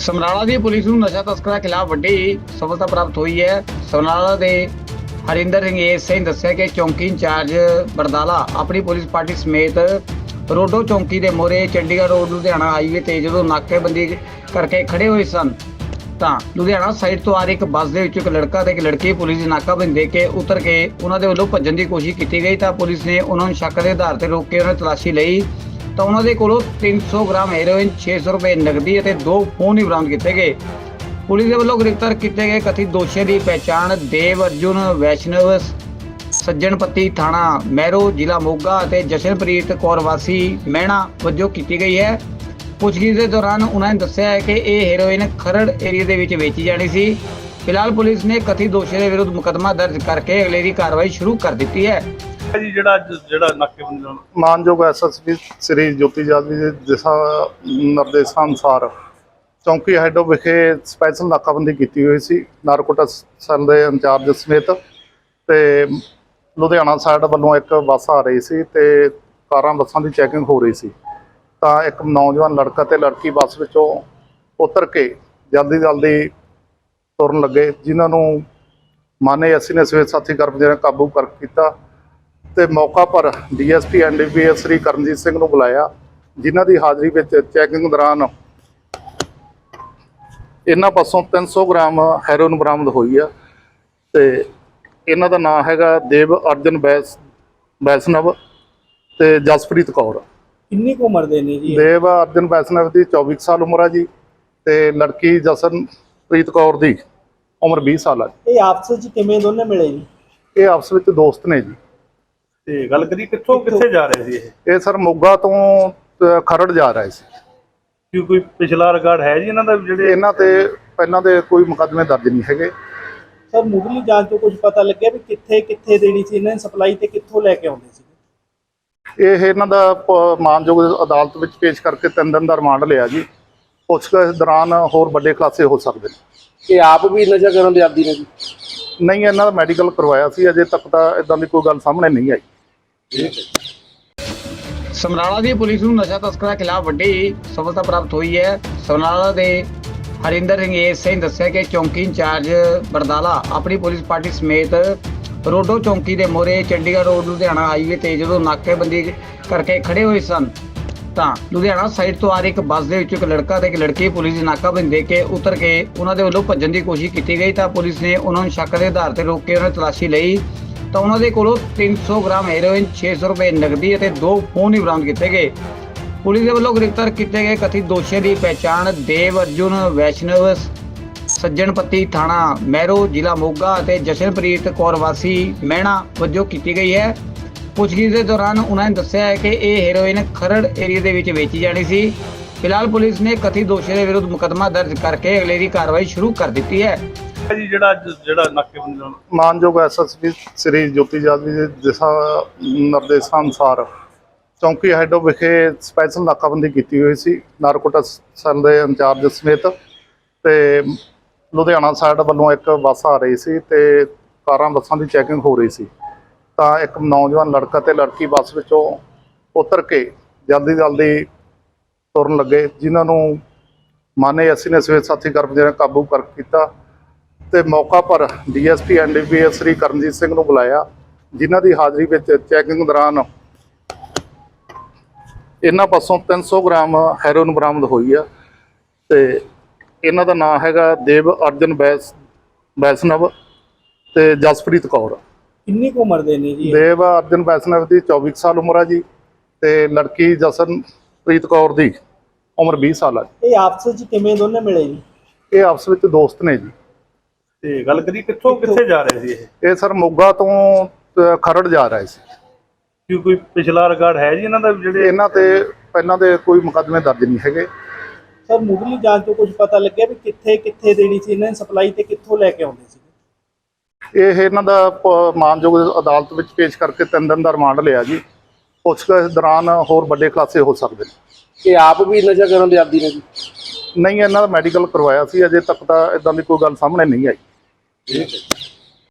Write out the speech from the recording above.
ਸਮਰਾਲਾ ਦੀ police ਨੂੰ ਨਸ਼ਾ ਤਸਕਰਾਂ ਖਿਲਾਫ ਵੱਡੀ ਸਫਲਤਾ ਪ੍ਰਾਪਤ ਹੋਈ ਹੈ। ਸਮਰਾਲਾ ਦੇ ਹਰਿੰਦਰ ਸਿੰਘ ਏਐਸਆਈ ਨੇ ਦੱਸਿਆ ਕਿ ਚੌਂਕੀ ਇੰਚਾਰਜ ਬਰਦਾਲਾ ਆਪਣੀ ਪੁਲਿਸ ਪਾਰਟੀ ਸਮੇਤ ਰੋਡੋ ਚੌਂਕੀ ਦੇ ਮੋਰੇ ਚੰਡੀਗੜ੍ਹ ਰੋਡ, ਲੁਧਿਆਣਾ ਹਾਈਵੇ ਤੇ ਜਦੋਂ ਨਾਕੇਬੰਦੀ ਕਰਕੇ ਖੜੇ ਹੋਏ ਸਨ, ਤਾਂ ਲੁਧਿਆਣਾ ਸਾਈਡ ਤੋਂ ਆ ਰਹੀ ਇੱਕ ਬੱਸ ਦੇ ਵਿੱਚ ਇੱਕ ਲੜਕਾ ਤੇ ਇੱਕ ਲੜਕੀ ਪੁਲਿਸ ਦੀ ਨਾਕਾਬੰਦੀ ਦੇ ਕੇ ਉਤਰ ਕੇ ਉਹਨਾਂ ਦੇ ਵੱਲੋਂ ਭੱਜਣ ਦੀ ਕੋਸ਼ਿਸ਼ ਕੀਤੀ ਗਈ, ਤਾਂ ਪੁਲਿਸ ਨੇ ਉਹਨਾਂ ਨੂੰ ਸ਼ੱਕ ਦੇ ਆਧਾਰ ਤੇ ਰੋਕ ਕੇ ਉਹਨਾਂ ਦੀ ਤਲਾਸ਼ੀ ਲਈ ਤਾਂ ਉਹਨਾਂ ਦੇ ਕੋਲੋਂ 300 ਗ੍ਰਾਮ ਹੈਰੋਇਨ 600 ਰੁਪਏ ਨਕਦੀ ਅਤੇ ਦੋ ਫੋਨ ਹੀ ਬਰਾਮਦ ਕੀਤੇ ਗਏ। ਪੁਲਿਸ ਦੇ ਵੱਲੋਂ ਗ੍ਰਿਫਤਾਰ ਕੀਤੇ ਗਏ ਕਥਿਤ ਦੋਸ਼ੀਆਂ ਦੀ ਪਹਿਚਾਣ ਦੇਵ ਅਰਜੁਨ, ਵੈਸ਼ਨਵ ਸੱਜਣਪੱਤੀ ਥਾਣਾ ਮੈਰੋ ਜ਼ਿਲ੍ਹਾ ਮੋਗਾ ਅਤੇ ਜਸ਼ਨਪ੍ਰੀਤ ਕੌਰ ਵਾਸੀ ਮਹਿਣਾ ਵਜੋਂ ਕੀਤੀ ਗਈ ਹੈ। ਪੁੱਛਗਿੱਛ ਦੇ ਦੌਰਾਨ ਉਹਨਾਂ ਨੇ ਦੱਸਿਆ ਹੈ ਕਿ ਇਹ ਹੈਰੋਇਨ ਖਰੜ ਏਰੀਆ ਦੇ ਵਿੱਚ ਵੇਚੀ ਜਾਣੀ ਸੀ। ਫਿਲਹਾਲ ਪੁਲਿਸ ਨੇ ਕਥਿਤ ਦੋਸ਼ੀਆਂ ਦੇ ਵਿਰੁੱਧ ਮੁਕੱਦਮਾ ਦਰਜ ਕਰਕੇ ਅਗਲੇਰੀ ਕਾਰਵਾਈ ਸ਼ੁਰੂ ਕਰ ਦਿੱਤੀ ਹੈ। ਜੀ ਜਿਹੜਾ ਅੱਜ ਜਿਹੜਾ ਨਾਕੇਬੰਦੀ ਨਾਲ? ਮਾਨਯੋਗ ਐਸਐਸਪੀ ਸ੍ਰੀ ਜੋਤੀ ਜਾਦਵੀ ਦੇ ਦਿਸ਼ਾ ਨਿਰਦੇਸ਼ਾਂ ਅਨੁਸਾਰ ਚੌਂਕੀ ਹੈਡੋ ਵਿਖੇ ਸਪੈਸ਼ਲ ਨਾਕਾਬੰਦੀ ਕੀਤੀ ਹੋਈ ਸੀ, ਨਾਰਕੋਟਾ ਸੈੱਲ ਦੇ ਇੰਚਾਰਜ ਸਮੇਤ ਤੇ ਲੁਧਿਆਣਾ ਸਾਈਡ ਵੱਲੋਂ ਇੱਕ ਬੱਸ ਆ ਰਹੀ ਸੀ ਤੇ ਕਾਰਾਂ ਬੱਸਾਂ ਦੀ ਚੈਕਿੰਗ ਹੋ ਰਹੀ ਸੀ। ਤਾਂ ਇੱਕ ਨੌਜਵਾਨ ਲੜਕਾ ਤੇ ਲੜਕੀ ਬੱਸ ਵਿੱਚੋਂ ਉਤਰ ਕੇ ਜਲਦੀ ਜਲਦੀ ਤੁਰਨ ਲੱਗੇ, ਜਿਨ੍ਹਾਂ ਨੂੰ ਮਾਨੇ ਅਸੀਂ ਨੇ ਸਵੇਤ ਸਾਥੀ ਕਰਮਚਾਰੀਆਂ ਨੇ ਕਾਬੂ ਕਰ ਕੀਤਾ। ਤੇ ਮੌਕਾ ਪਰ ਡੀਐਸਪੀ ਐਨਡੀਪੀਐਸ ਸ੍ਰੀ ਕਰਨਜੀਤ ਸਿੰਘ ਨੂੰ ਬੁਲਾਇਆ ਜਿਨ੍ਹਾਂ ਦੀ ਹਾਜ਼ਰੀ ਵਿੱਚ ਚੈਕਿੰਗ ਦੌਰਾਨ ਇਹਨਾਂ ਪਾਸੋਂ 300 ਗ੍ਰਾਮ ਹੈਰੋਇਨ ਬਰਾਮਦ ਹੋਈ ਆ ਤੇ ਇਹਨਾਂ ਦਾ ਨਾਮ ਹੈਗਾ ਦੇਵ ਅਰਜਨ ਬੈਸ ਬੈਸਨਵ ਤੇ ਜਸਪ੍ਰੀਤ ਕੌਰ। ਕਿੰਨੀ ਕੁ ਉਮਰ ਦੇ ਨੇ ਜੀ? ਦੇਵ ਅਰਜਨ ਬੈਸਨਵ ਦੀ 24 ਸਾਲ ਉਮਰ ਆ ਜੀ ਤੇ ਲੜਕੀ ਜਸਨਪ੍ਰੀਤ ਕੌਰ ਦੀ ਉਮਰ 20 ਸਾਲ ਆ ਇਹ ਆਪਸ ਵਿੱਚ ਕਿਵੇਂ ਦੋਨੇ ਮਿਲੇ ਜੀ? ਇਹ ਆਪਸ ਵਿੱਚ ਦੋਸਤ ਨੇ ਜੀ। ਤੇ ਗੱਲ ਕਰੀ ਕਿੱਥੋਂ ਕਿੱਥੇ? ਜਾ ਰਹੇ ਸੀ ਇਹ? ਇਹ ਸਰ ਮੋਗਾ ਤੋਂ ਖਰੜ ਜਾ ਰਹੇ ਸੀ। ਕੀ ਕੋਈ ਪਿਛਲਾ ਰਿਕਾਰਡ ਹੈ ਜੀ ਇਹਨਾਂ ਦਾ ਵੀ ਜਿਹੜੇ ਇਹਨਾਂ ਤੇ ਪਹਿਲਾਂ ਦੇ ਕੋਈ ਮੁਕੱਦਮੇ ਦਰਜ ਨਹੀਂ ਹੈਗੇ। ਸਰ ਮੁੱਢਲੀ ਜਾਂਚ ਤੋਂ ਕੁਝ ਪਤਾ ਲੱਗਿਆ ਵੀ ਕਿੱਥੇ ਕਿੱਥੇ ਦੇਣੀ ਸੀ ਇਹਨਾਂ ਨੇ ਸਪਲਾਈ ਤੇ ਕਿੱਥੋਂ ਲੈ ਕੇ ਆਉਂਦੇ ਸੀ? ਇਹ ਇਹਨਾਂ ਦਾ ਪ- ਮਾਨਯੋਗ ਅਦਾਲਤ ਵਿੱਚ ਪੇਸ਼ ਕਰਕੇ ਤਿੰਨ ਦਿਨ ਦਾ ਰਿਮਾਂਡ ਲਿਆ ਜੀ। ਪੁੱਛਗਿੱਛ ਦੌਰਾਨ ਹੋਰ ਵੱਡੇ ਖੁਲਾਸੇ ਹੋ ਸਕਦੇ ਨੇ। ਇਹ ਆਪ ਵੀ ਨਸ਼ਾ ਕਰਨ ਦੇ ਆਦੀ ਨੇ ਜੀ? ਨਹੀਂ ਇਹਨਾਂ ਦਾ ਮੈਡੀਕਲ ਕਰਵਾਇਆ ਸੀ ਅਜੇ ਤੱਕ ਤਾਂ ਇਦਾਂ ਦੀ ਕੋਈ ਗੱਲ ਸਾਹਮਣੇ ਨਹੀਂ ਆਈ। ਸਮਰਾਲਾ ਦੀ ਪੁਲਿਸ ਨੂੰ ਨਸ਼ਾ ਤਸਕਰਾਂ ਖਿਲਾਫ ਵੱਡੀ ਸਫਲਤਾ ਪ੍ਰਾਪਤ ਹੋਈ ਹੈ। ਸਮਰਾਲਾ ਦੇ ਹਰਿੰਦਰ ਸਿੰਘ ਦੱਸਿਆ ਕਿ ਚੌਂਕੀ ਇੰਚਾਰਜ ਬਰਦਾਲਾ ਆਪਣੀ ਪੁਲਿਸ ਪਾਰਟੀ ਸਮੇਤ ਰੋਡੋ ਚੌਂਕੀ ਦੇ ਮੋਰੇ ਚੰਡੀਗੜ੍ਹ ਰੋਡ ਲੁਧਿਆਣਾ ਹਾਈਵੇ ਤੇ ਜਦੋਂ ਨਾਕੇਬੰਦੀ ਕਰਕੇ ਖੜੇ ਹੋਏ ਸਨ, ਤਾਂ ਲੁਧਿਆਣਾ ਸਾਈਡ ਤੋਂ ਆ ਰਹੀ ਇੱਕ ਬੱਸ ਦੇ ਵਿੱਚ ਇੱਕ ਲੜਕਾ ਤੇ ਇੱਕ ਲੜਕੀ ਪੁਲਿਸ ਦੀ ਨਾਕਾਬੰਦੀ ਦੇ ਕੇ ਉਤਰ ਕੇ ਉਹਨਾਂ ਦੇ ਵੱਲੋਂ ਭੱਜਣ ਦੀ ਕੋਸ਼ਿਸ਼ ਕੀਤੀ ਗਈ, ਤਾਂ ਪੁਲਿਸ ਨੇ ਉਹਨਾਂ ਨੂੰ ਸ਼ੱਕ ਦੇ ਆਧਾਰ ਤੇ ਰੋਕ ਕੇ ਉਹਨਾਂ ਦੀ ਤਲਾਸ਼ੀ ਲਈ ਤਾਂ ਉਹਨਾਂ ਦੇ ਕੋਲੋਂ 300 ਗ੍ਰਾਮ ਹੈਰੋਇਨ 600 ਰੁਪਏ ਨਕਦੀ ਅਤੇ ਦੋ ਫੋਨ ਹੀ ਬਰਾਮਦ ਕੀਤੇ ਗਏ। ਪੁਲਿਸ ਦੇ ਵੱਲੋਂ ਗ੍ਰਿਫਤਾਰ ਕੀਤੇ ਗਏ ਕਥਿਤ ਦੋਸ਼ੀਆਂ ਦੀ ਪਹਿਚਾਣ ਦੇਵ ਅਰਜੁਨ, ਵੈਸ਼ਨਵ, ਸੱਜਣਪੱਤੀ ਥਾਣਾ ਮਹਿਰੋ, ਜ਼ਿਲ੍ਹਾ ਮੋਗਾ ਅਤੇ ਜਸ਼ਨਪ੍ਰੀਤ ਕੌਰ ਵਾਸੀ ਮਹਿਣਾ ਵਜੋਂ ਕੀਤੀ ਗਈ ਹੈ। ਪੁੱਛਗਿੱਛ ਦੇ ਦੌਰਾਨ ਉਹਨਾਂ ਨੇ ਦੱਸਿਆ ਹੈ ਕਿ ਇਹ ਹੈਰੋਇਨ ਖਰੜ ਏਰੀਆ ਦੇ ਵਿੱਚ ਵੇਚੀ ਜਾਣੀ ਸੀ। ਫਿਲਹਾਲ ਪੁਲਿਸ ਨੇ ਕਥਿਤ ਦੋਸ਼ੀਆਂ ਦੇ ਵਿਰੁੱਧ ਮੁਕੱਦਮਾ ਦਰਜ ਕਰਕੇ ਅਗਲੇਰੀ ਕਾਰਵਾਈ ਸ਼ੁਰੂ ਕਰ ਦਿੱਤੀ ਹੈ। ਹੈ ਜੀ ਜਿਹੜਾ ਅੱਜ ਜਿਹੜਾ ਨਾਕੇਬੰਦੀ ਨਾਲ? ਮਾਨਯੋਗ ਐਸਐਸਪੀ ਸ੍ਰੀ ਜੋਤੀ ਜਾਦਵੀ ਦੇ ਦਿਸ਼ਾ ਨਿਰਦੇਸ਼ਾਂ ਅਨੁਸਾਰ ਚੌਂਕੀ ਹੈਡੋ ਵਿਖੇ ਸਪੈਸ਼ਲ ਨਾਕਾਬੰਦੀ ਕੀਤੀ ਹੋਈ ਸੀ। ਨਾਰਕੋਟਾ ਸੈੱਲ ਦੇ ਇੰਚਾਰਜ ਸਮੇਤ ਤੇ ਲੁਧਿਆਣਾ ਸਾਈਡ ਵੱਲੋਂ ਇੱਕ ਬੱਸ ਆ ਰਹੀ ਸੀ ਤੇ ਕਾਰਾਂ ਬੱਸਾਂ ਦੀ ਚੈਕਿੰਗ ਹੋ ਰਹੀ ਸੀ। ਤਾਂ ਇੱਕ ਨੌਜਵਾਨ ਲੜਕਾ ਤੇ ਲੜਕੀ ਬੱਸ ਵਿੱਚੋਂ ਉਤਰ ਕੇ ਜਲਦੀ ਜਲਦੀ ਤੁਰਨ ਲੱਗੇ, ਜਿਨ੍ਹਾਂ ਨੂੰ ਮਾਨੇ ਅਸੀਂ ਨੇ ਸਵੇਤ ਸਾਥੀ ਕਰਮਚਾਰੀਆਂ ਨੇ ਕਾਬੂ ਕਰ ਕੀਤਾ। ਤੇ ਮੌਕਾ ਪਰ ਡੀਐਸਪੀ ਐਨਡੀਪੀਐਸ ਸ੍ਰੀ ਕਰਨਜੀਤ ਸਿੰਘ ਨੂੰ ਬੁਲਾਇਆ ਜਿਨ੍ਹਾਂ ਦੀ ਹਾਜ਼ਰੀ ਵਿੱਚ ਚੈਕਿੰਗ ਦੌਰਾਨ ਇਹਨਾਂ ਪਾਸੋਂ 300 ਗ੍ਰਾਮ ਹੈਰੋਇਨ ਬਰਾਮਦ ਹੋਈ ਆ ਤੇ ਇਹਨਾਂ ਦਾ ਨਾਮ ਹੈਗਾ ਦੇਵ ਅਰਜਨ ਬੈਸ ਬੈਸਨਵ ਤੇ ਜਸਪ੍ਰੀਤ ਕੌਰ। ਕਿੰਨੀ ਕੁ ਉਮਰ ਦੇ ਨੇ ਜੀ? ਦੇਵ ਅਰਜਨ ਬੈਸਨਵ ਦੀ 24 ਸਾਲ ਉਮਰ ਆ ਜੀ ਤੇ ਲੜਕੀ ਜਸਨਪ੍ਰੀਤ ਕੌਰ ਦੀ ਉਮਰ 20 ਸਾਲ ਆ ਇਹ ਆਪਸ ਵਿੱਚ ਕਿਵੇਂ ਦੋਨੇ ਮਿਲੇ ਜੀ? ਇਹ ਆਪਸ ਵਿੱਚ ਦੋਸਤ ਨੇ ਜੀ। ਤੇ ਗੱਲ ਕਰੀ ਕਿੱਥੋਂ ਕਿੱਥੇ? ਜਾ ਰਹੇ ਸੀ ਇਹ? ਇਹ ਸਰ ਮੋਗਾ ਤੋਂ ਅ, ਖਰੜ ਜਾ ਰਹੇ ਸੀ। ਕੀ ਕੋਈ ਪਿਛਲਾ ਰਿਕਾਰਡ ਹੈ ਜੀ ਇਹਨਾਂ ਦਾ ਜਿਹੜੇ ਇਹਨਾਂ ਤੇ ਪਹਿਲਾਂ ਦੇ ਕੋਈ ਮੁਕੱਦਮੇ ਦਰਜ ਨਹੀਂ ਹੈਗੇ। ਸਰ ਮੁੱਢਲੀ ਜਾਂਚ ਤੋਂ ਕੁਝ ਪਤਾ ਲੱਗਿਆ ਵੀ ਕਿੱਥੇ ਕਿੱਥੇ ਦੇਣੀ ਸੀ ਇਹਨਾਂ ਨੇ ਸਪਲਾਈ ਤੇ ਕਿੱਥੋਂ ਲੈ ਕੇ ਆਉਂਦੇ ਸੀ ਇਹ ਇਹਨਾਂ ਦਾ ਪ- ਮਾਨਯੋਗ ਅਦਾਲਤ ਵਿੱਚ ਪੇਸ਼ ਕਰਕੇ ਤਿੰਨ ਦਿਨ ਦਾ ਰਿਮਾਂਡ ਲਿਆ ਜੀ। ਪੁੱਛਗਿੱਛ ਦੌਰਾਨ ਹੋਰ ਵੱਡੇ ਖੁਲਾਸੇ ਹੋ ਸਕਦੇ ਨੇ। ਇਹ ਆਪ ਵੀ ਨਸ਼ਾ ਕਰਨ ਦੇ ਆਦੀ ਨੇ ਜੀ? ਨਹੀਂ ਇਹਨਾਂ ਦਾ ਮੈਡੀਕਲ ਕਰਵਾਇਆ ਸੀ ਅਜੇ ਤੱਕ ਤਾਂ ਇਦਾਂ ਦੀ ਕੋਈ ਗੱਲ ਸਾਹਮਣੇ ਨਹੀਂ ਆਈ। Sí.